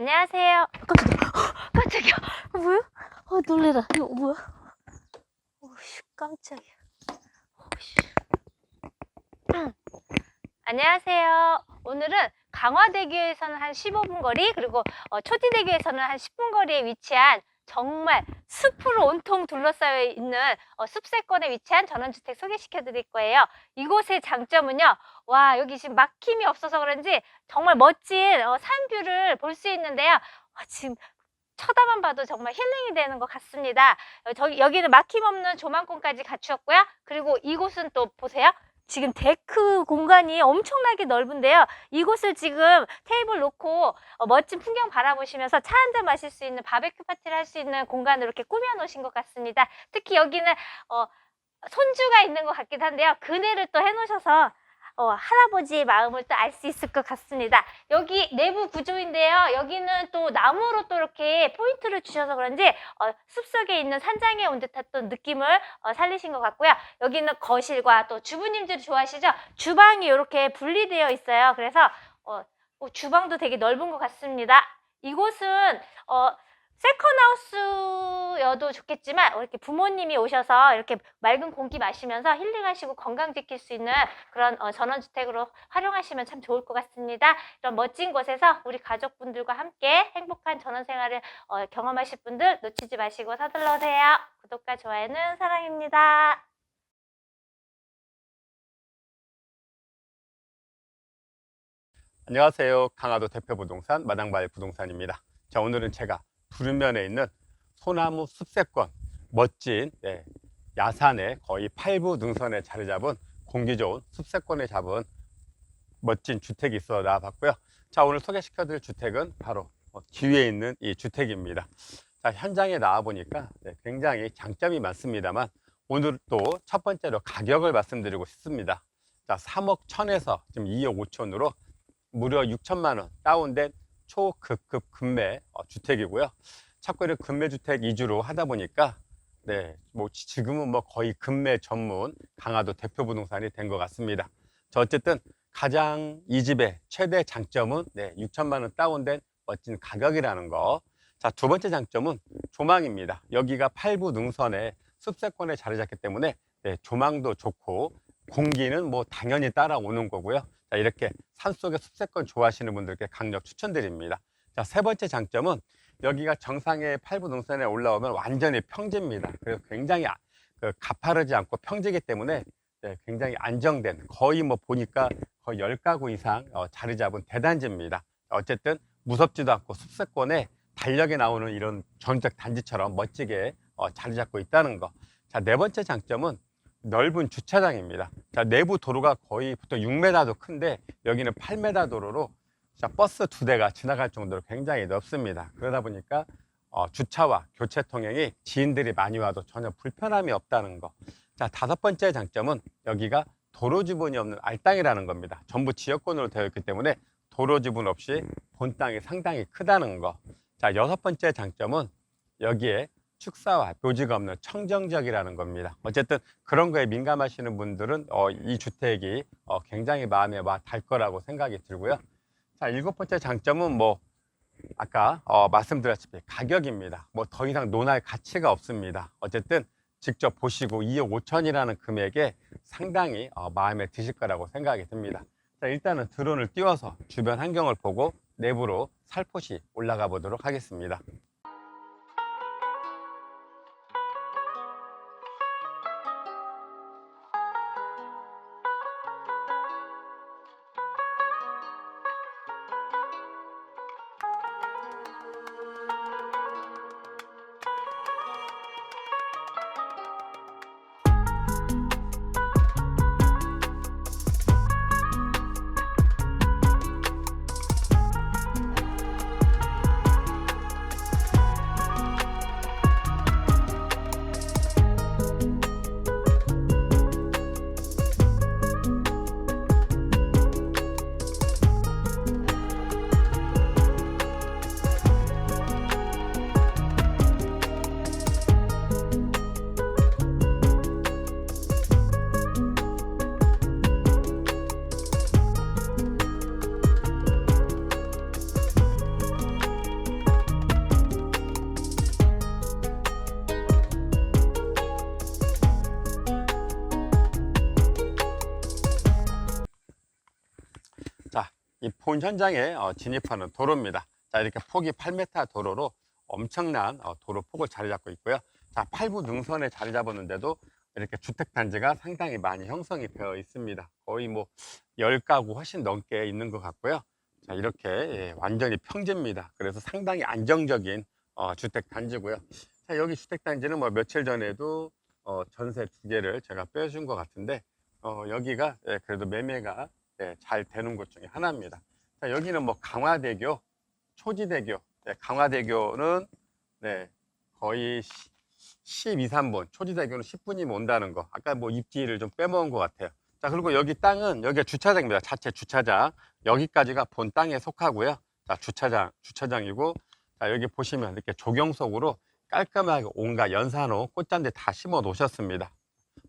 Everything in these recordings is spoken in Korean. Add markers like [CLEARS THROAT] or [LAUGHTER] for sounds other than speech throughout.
안녕하세요. 깜짝이야. 헉, [GASPS] 깜짝이야. 어, 뭐야? 어, 놀래라. 이거 뭐야? 오씨, 깜짝이야. 오씨. [CLEARS THROAT] 안녕하세요. 오늘은 강화대교에서는 한 15분 거리, 그리고 어, 초지대교에서는 한 10분 거리에 위치한 정말 숲으로 온통 둘러싸여 있는 어, 숲세권에 위치한 전원주택 소개시켜 드릴 거예요. 이곳의 장점은요, 와, 여기 지금 막힘이 없어서 그런지 정말 멋진 어, 산뷰를 볼 수 있는데요. 아, 지금 쳐다만 봐도 정말 힐링이 되는 것 같습니다. 어, 저기, 여기는 막힘없는 조망권까지 갖추었고요. 그리고 이곳은 또 보세요. 지금 데크 공간이 엄청나게 넓은데요. 이곳을 지금 테이블 놓고 어, 멋진 풍경 바라보시면서 차 한 잔 마실 수 있는 바베큐 파티를 할 수 있는 공간으로 이렇게 꾸며 놓으신 것 같습니다. 특히 여기는 어, 손주가 있는 것 같기도 한데요. 그네를 또 해놓으셔서 어, 할아버지의 마음을 또 알 수 있을 것 같습니다. 여기 내부 구조인데요. 여기는 또 나무로 또 이렇게 포인트를 주셔서 그런지 어, 숲속에 있는 산장에 온또 느낌을 어, 살리신 것 같고요. 여기는 거실과 또 주부님들이 좋아하시죠? 주방이 이렇게 분리되어 있어요. 그래서 어, 어, 주방도 되게 넓은 것 같습니다. 이곳은 어, 세컨하우스여도 좋겠지만 어, 이렇게 부모님이 오셔서 이렇게 맑은 공기 마시면서 힐링하시고 건강 지킬 수 있는 그런 어, 전원주택으로 활용하시면 참 좋을 것 같습니다. 이런 멋진 곳에서 우리 가족분들과 함께 행복한 전원 생활을 어, 경험하실 분들 놓치지 마시고 서둘러 오세요. 구독과 좋아요는 사랑입니다. 안녕하세요. 강화도 대표 부동산 마당발 부동산입니다. 자, 오늘은 제가 부른면에 있는 소나무 숲세권 멋진 네, 야산에 거의 8부 능선에 자리 잡은 공기 좋은 숲세권에 잡은 멋진 주택이 있어 나와봤고요. 자, 오늘 소개시켜 드릴 주택은 바로 어, 뒤에 있는 이 주택입니다. 자, 현장에 나와 보니까 네, 굉장히 장점이 많습니다만 오늘 또 첫 번째로 가격을 말씀드리고 싶습니다. 자, 3억 1000에서 지금 2억 5천으로 무려 6천만 원 다운된 초급급 급매 어, 주택이고요. 이렇게 급매 주택 위주로 하다 보니까 네, 뭐 지- 지금은 뭐 거의 급매 전문 강화도 대표 부동산이 된 것 같습니다. 자, 어쨌든 가장 이 집의 최대 장점은 네, 6천만 원 다운된 멋진 가격이라는 거. 자, 두 번째 장점은 조망입니다. 여기가 8부 능선에 숲세권에 자리 잡기 때문에 네, 조망도 좋고 공기는 뭐 당연히 따라오는 거고요. 자, 이렇게 산속의 숲세권 좋아하시는 분들께 강력 추천드립니다. 자, 세 번째 장점은 여기가 정상의 8부 능선에 올라오면 완전히 평지입니다. 그래서 굉장히 아- 그 가파르지 않고 평지이기 때문에 네, 굉장히 안정된 거의 뭐 보니까 거의 10가구 이상 어, 자리 잡은 대단지입니다. 어쨌든 무섭지도 않고 숲세권에 달력에 나오는 이런 전적 단지처럼 멋지게 어, 자리 잡고 있다는 거. 자, 네 번째 장점은 넓은 주차장입니다. 자, 내부 도로가 거의 보통 6m도 큰데 여기는 8m 도로로 자, 버스 두 대가 지나갈 정도로 굉장히 넓습니다. 그러다 보니까 어, 주차와 교체 통행이 지인들이 많이 와도 전혀 불편함이 없다는 거. 자, 다섯 번째 장점은 여기가 도로 지분이 없는 알땅이라는 겁니다. 전부 지역권으로 되어 있기 때문에 도로 지분 없이 본 땅이 상당히 크다는 거. 자, 여섯 번째 장점은 여기에 축사와 묘지가 없는 청정지역이라는 겁니다. 어쨌든 그런 거에 민감하시는 분들은 어, 이 주택이 어, 굉장히 마음에 와 닿을 거라고 생각이 들고요. 자, 일곱 번째 장점은 뭐 아까 어, 말씀드렸다시피 가격입니다. 뭐 더 이상 논할 가치가 없습니다. 어쨌든 직접 보시고 2억 5천이라는 금액에 상당히 어, 마음에 드실 거라고 생각이 듭니다. 자, 일단은 드론을 띄워서 주변 환경을 보고 내부로 살포시 올라가 보도록 하겠습니다. 이본 현장에 어, 진입하는 도로입니다. 자, 이렇게 폭이 8m 도로로 엄청난 어, 도로 폭을 자리 잡고 있고요. 자, 8부 능선에 자리 잡았는데도 이렇게 주택단지가 상당히 많이 형성이 되어 있습니다. 거의 뭐 10가구 훨씬 넘게 있는 것 같고요. 자, 이렇게 예, 완전히 평지입니다. 그래서 상당히 안정적인 어, 주택단지고요. 자, 여기 주택단지는 뭐 며칠 전에도 어, 전세 두 개를 제가 빼준 것 같은데 어, 여기가 예, 그래도 매매가 예, 잘 되는 곳 중에 하나입니다. 자, 여기는 뭐 강화대교, 초지대교, 네, 강화대교는 네, 거의 12, 3분, 초지대교는 10분이면 온다는 거. 아까 뭐 입지를 좀 빼먹은 것 같아요. 자, 그리고 여기 땅은 여기가 주차장입니다. 자체 주차장. 여기까지가 본 땅에 속하고요. 자, 주차장, 주차장이고, 자, 여기 보시면 이렇게 조경석으로 깔끔하게 온갖 연산호, 꽃잔디 다 심어 놓으셨습니다.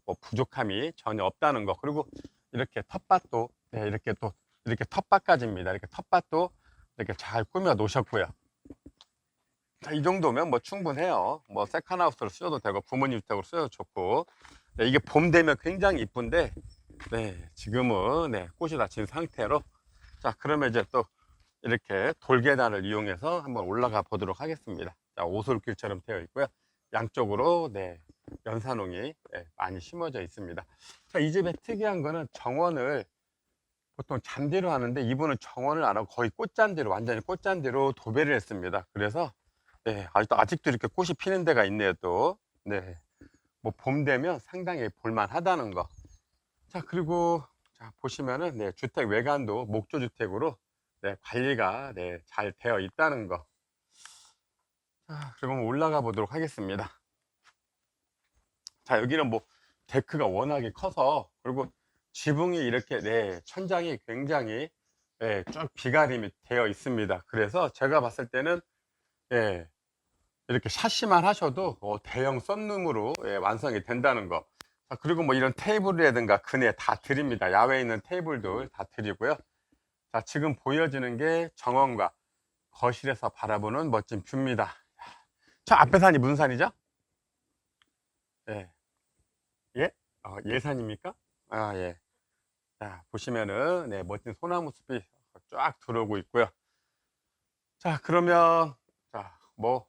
뭐 부족함이 전혀 없다는 거. 그리고 이렇게 텃밭도, 네, 이렇게 또, 이렇게 텃밭까지입니다. 이렇게 텃밭도 이렇게 잘 꾸며 놓으셨고요. 자, 이 정도면 뭐 충분해요. 뭐 세컨하우스로 쓰셔도 되고 부모님 주택으로 쓰셔도 좋고. 네, 이게 봄 되면 굉장히 이쁜데, 네, 지금은 네, 꽃이 다 진 상태로. 자, 그러면 이제 또 이렇게 돌계단을 이용해서 한번 올라가 보도록 하겠습니다. 자, 오솔길처럼 되어 있고요. 양쪽으로 네, 연산홍이 네, 많이 심어져 있습니다. 자, 이 집의 특이한 거는 정원을 보통 잔디로 하는데 이분은 정원을 안 하고 거의 꽃잔디로 완전히 꽃잔디로 도배를 했습니다. 그래서 네, 아직도 아직도 이렇게 꽃이 피는 데가 있네요, 또. 네. 뭐 봄 되면 상당히 볼만하다는 거. 자, 그리고 자, 보시면은 네, 주택 외관도 목조 주택으로 네, 관리가 네, 잘 되어 있다는 거. 자, 한번 올라가 보도록 하겠습니다. 자, 여기는 뭐 데크가 워낙에 커서 그리고 지붕이 이렇게 네, 천장이 굉장히 네, 쭉 비가림이 되어 있습니다. 그래서 제가 봤을 때는 예, 이렇게 샤시만 하셔도 어, 대형 썬룸으로 예, 완성이 된다는 거. 자, 그리고 뭐 이런 테이블이라든가 그네 다 드립니다. 야외에 있는 테이블들 다 드리고요. 자, 지금 보여지는 게 정원과 거실에서 바라보는 멋진 뷰입니다. 저 앞에 산이 무슨 산이죠? 예. 예? 어, 예산입니까? 아, 예. 자, 보시면은, 네, 멋진 소나무 숲이 쫙 들어오고 있고요. 자, 그러면, 자, 뭐,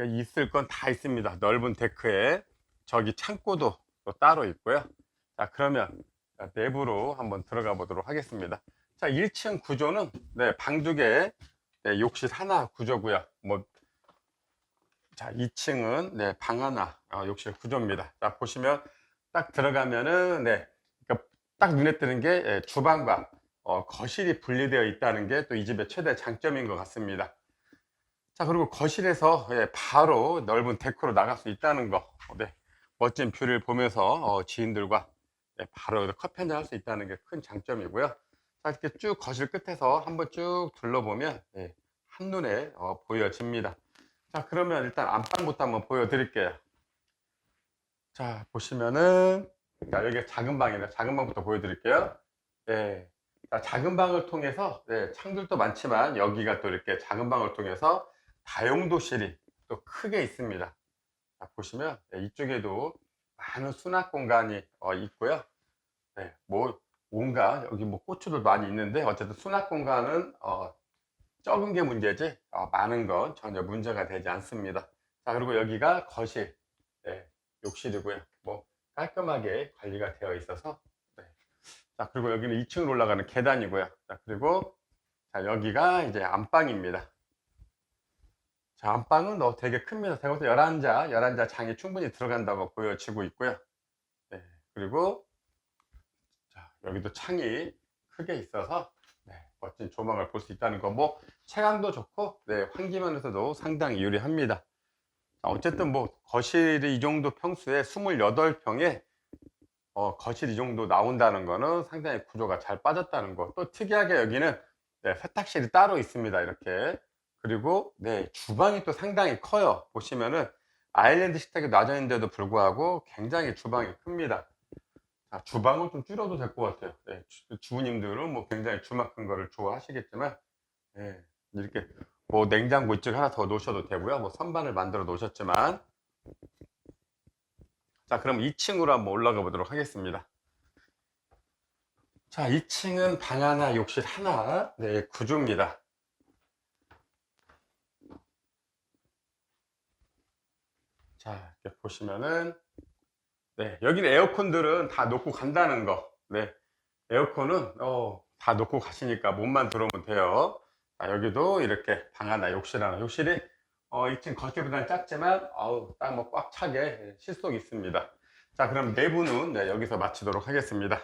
있을 건 다 있습니다. 넓은 데크에. 저기 창고도 또 따로 있고요. 자, 그러면 자, 내부로 한번 들어가 보도록 하겠습니다. 자, 1층 구조는, 네, 방 두 개, 네, 욕실 하나 구조고요. 뭐, 자, 2층은, 네, 방 하나, 어, 욕실 구조입니다. 자, 보시면 딱 들어가면은, 네, 그러니까 딱 눈에 띄는 게 예, 주방과 어, 거실이 분리되어 있다는 게 또 이 집의 최대 장점인 것 같습니다. 자, 그리고 거실에서 예, 바로 넓은 데크로 나갈 수 있다는 거. 어, 네. 멋진 뷰를 보면서 어, 지인들과 예, 바로 커피 한잔 할 수 있다는 게 큰 장점이고요. 자, 이렇게 쭉 거실 끝에서 한번 쭉 둘러보면 예, 한눈에 어, 보여집니다. 자, 그러면 일단 안방부터 한번 보여드릴게요. 자, 보시면은 자, 여기가 작은 방이다. 작은 방부터 보여드릴게요. 예. 자, 작은 방을 통해서 예, 창들도 많지만 여기가 또 이렇게 작은 방을 통해서 다용도실이 또 크게 있습니다. 자, 보시면 예, 이쪽에도 많은 수납 공간이 어, 있고요. 네, 뭐 온갖 여기 뭐 고추도 많이 있는데 어쨌든 수납 공간은 어, 적은 게 문제지 어, 많은 건 전혀 문제가 되지 않습니다. 자 그리고 여기가 거실, 네, 욕실이고요. 뭐 깔끔하게 관리가 되어 있어서 네. 자 그리고 여기는 2층으로 올라가는 계단이고요. 자 그리고 자 여기가 이제 안방입니다. 자, 안방은 어, 되게 큽니다. 볼때 11자, 11자 장이 충분히 들어간다고 보여지고 있고요. 네, 그리고 자, 여기도 창이 크게 있어서 네, 멋진 조망을 볼 수 있다는 거. 뭐 채광도 좋고 네, 환기면에서도 상당히 유리합니다. 자, 어쨌든 뭐 거실이 이 정도 평수에 28평에 어, 거실 이 정도 나온다는 거는 상당히 구조가 잘 빠졌다는 거. 또 특이하게 여기는 네, 세탁실이 따로 있습니다. 이렇게. 그리고 네 주방이 또 상당히 커요 보시면은 아일랜드 식탁이 놔져 있는데도 불구하고 굉장히 주방이 큽니다 자, 주방을 좀 줄여도 될 것 같아요 네, 주, 주부님들은 뭐 굉장히 주막 큰 거를 좋아하시겠지만 네, 이렇게 뭐 냉장고 이쪽에 하나 더 놓으셔도 되고요 뭐 선반을 만들어 놓으셨지만 자 그럼 2층으로 한번 올라가 보도록 하겠습니다 자, 2층은 방 하나, 욕실 하나, 네, 구조입니다. 자, 이렇게 보시면은, 네, 여기는 에어컨들은 다 놓고 간다는 거. 네, 에어컨은, 어, 다 놓고 가시니까 몸만 들어오면 돼요. 자, 여기도 이렇게 방 하나, 욕실 하나. 욕실이, 어, 2층 거실보다는 작지만, 어우, 딱 뭐 꽉 차게 실속이 있습니다. 자, 그럼 내부는 네, 여기서 마치도록 하겠습니다.